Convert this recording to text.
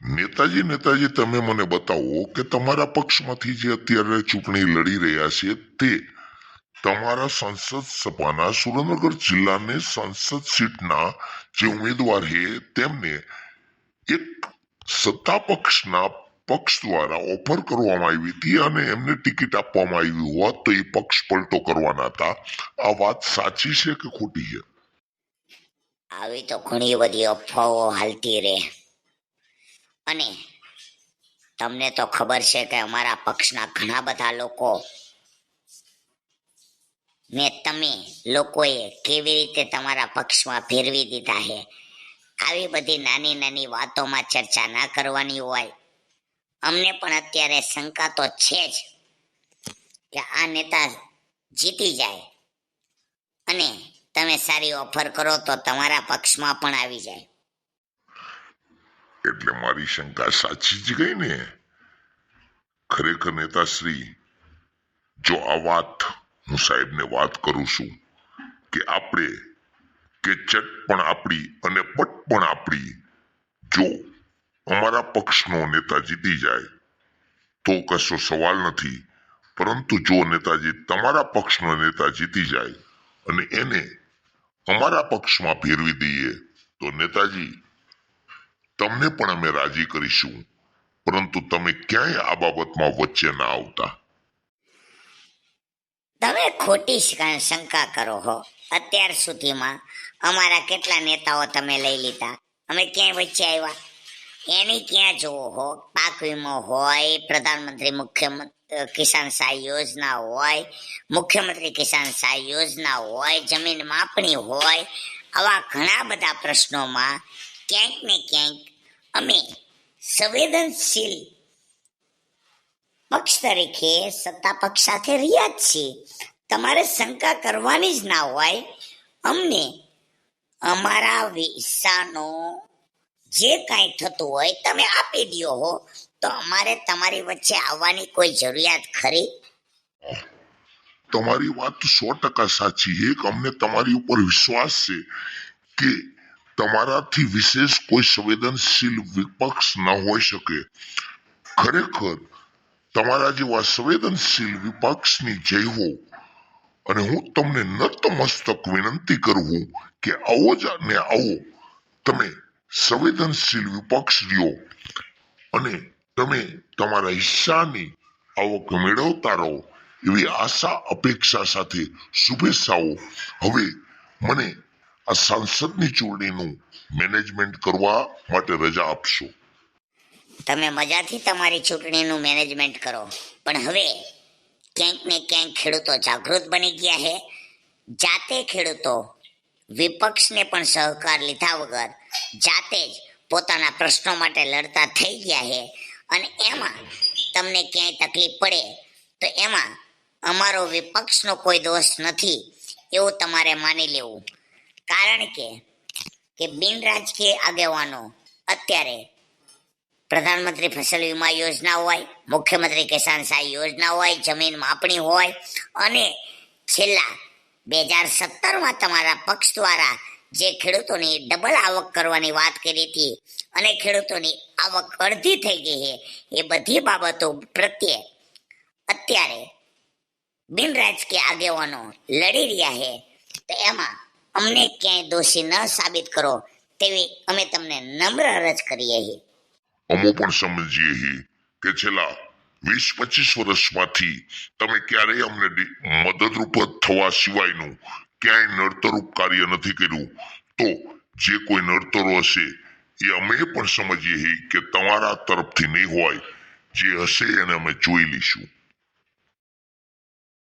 નેતાજી નેતાજી, તમે મને બતાવો કે તમારા પક્ષમાંથી જે અત્યારે ચૂંટણી લડી રહ્યા છે તે તમારા સંસદ સભાના સુરેન્દ્રનગર જિલ્લાની સંસદ સીટના જે ઉમેદવાર છે તેમને એક સત્તા પક્ષના પક્ષ દ્વારા ઓફર કરવામાં આવી હતી અને એમને ટિકિટ આપવામાં આવી હોત તો એ પક્ષ પલટો કરવાના હતા. આ વાત સાચી છે કે ખોટી છે? આવી તો ઘણી બધી અફવાઓ હાલતી રહે. અને તમને તો ખબર છે કે અમારા પક્ષના ઘણા બધા લોકો ને તમે લોકોએ કેવી રીતે તમારા પક્ષમાં ફેરવી દીધા છે? આવી બધી નાની નાની વાતોમાં ચર્ચા ના કરવાની હોય. અમને પણ અત્યારે શંકા તો છે જ કે આ નેતા જીતી જાય. અને તમે સારી ઓફર કરો તો તમારા પક્ષમાં પણ આવી જાય. એટલે મારી શંકા સાચી જ ગઈ ને. ખરેખર નેતાશ્રી, જો આ વાત હું સાહેબને વાત કરું છું કે આપણે કે ચટ પણ આપણી અને પટ પણ આપણી, જો અમારા પક્ષનો નેતા જીતી જાય, તો કશો સવાલ નથી. પરંતુ જો નેતાજી તમારા પક્ષનો નેતા જીતી જાય અને એને અમારા પક્ષમાં ફેરવી દઈએ, તો નેતાજી તમને પણ અમે રાજી કરીશું. પરંતુ તમે ક્યાંય આ બાબતમાં વચ્ચે ના આવતા. તમે ખોટી શંકા કરો હો. અત્યાર સુધીમાં અમારા કેટલા નેતાઓ તમે લઈ લીધા. અમે ક્યાંય વચ્ચે આવ્યા? એની ક્યાં જોવો હો? પાક વીમો હોય, પ્રધાનમંત્રી મુખ્ય કિસાન સહાય યોજના હોય, મુખ્યમંત્રી કિસાન સહાય યોજના હોય, જમીન માપણી હોય, આવા ઘણા બધા પ્રશ્નોમાં ક્યાંક ને ક્યાંક અમે સંવેદનશીલ પક્ષ તરીકે સત્તા પક્ષ સાથે રહ્યા જ છીએ. તમારે શંકા કરવાની જ ના હોય. અમને અમારા વિસાનો જે કાંઈ થતું હોય તમે આપી દ્યો હો. તો અમારે તમારી વચ્ચે આવવાની કોઈ જરૂરિયાત ખરી? તમારી વાત સો ટકા સાચી એક અમને તમારી ઉપર વિશ્વાસ છે કે તમારાથી વિશેષ કોઈ સંવેદનશીલ વિપક્ષ ન હોઈ શકે. ખરેખર, તમારા જેવા સંવેદનશીલ વિપક્ષની જય હો. અને હું તમને નતમસ્તક વિનંતી કરું કે આવો જ ને આવો. તમે સંવેદનશીલ વિપક્ષ રહ્યો. અને તમે તમારા હિસ્સાની આવક મેળવતા રહો. એવી આશા, અપેક્ષા સાથે શુભેચ્છાઓ. હવે મને આ સંસદની ચૂંટણીનું મેનેજમેન્ટ કરવા માટે રજા આપશો. તમે મજાથી તમારી ચૂંટણીનું મેનેજમેન્ટ કરો. પણ હવે ક્યાંક ને ક્યાંક ખેડૂતો જાગૃત બની ગયા છે. જાતે ખેડૂતો વિપક્ષને પણ સહકાર લીધા વગર જાતે જ પોતાના પ્રશ્નો માટે લડતા થઈ ગયા છે. અને એમાં તમને ક્યાંય તકલીફ પડે તો એમાં અમારો વિપક્ષનો કોઈ દોષ નથી, એવું તમારે માની લેવું. કારણ કે કે બિન રાજકીય આગેવાનો અત્યારે પ્રધાનમંત્રી ફસલ વીમા યોજના હોય, મુખ્યમંત્રી કિસાન સહાય યોજના હોય, જમીન માપણી હોય, અને છેલ્લા બે હજાર સત્તરમાં તમારા પક્ષ દ્વારા જે ખેડૂતોની ડબલ આવક કરવાની વાત કરી હતી અને ખેડૂતોની આવક અડધી થઈ ગઈ છે, એ બધી બાબતો પ્રત્યે અત્યારે બિન રાજકીય આગેવાનો લડી રહ્યા છે, તો એમાં અમને ક્યાંય દોષી ન સાબિત કરો તેવી અમે તમને નમ્ર અરજ કરીએ છીએ. અમો પણ સમજીએ છીએ કે છેલ્લા વીસ પચીસ વર્ષમાંથી તમે ક્યારેય અમને મદદરૂપ થવા સિવાયનું ક્યાંય નડતરૂપ કાર્ય નથી કર્યું. તો જે કોઈ નડતરો હશે એ અમે પણ સમજીએ છીએ કે તમારા તરફથી નહીં હોય. જે હશે એને અમે જોઈ લઈશું.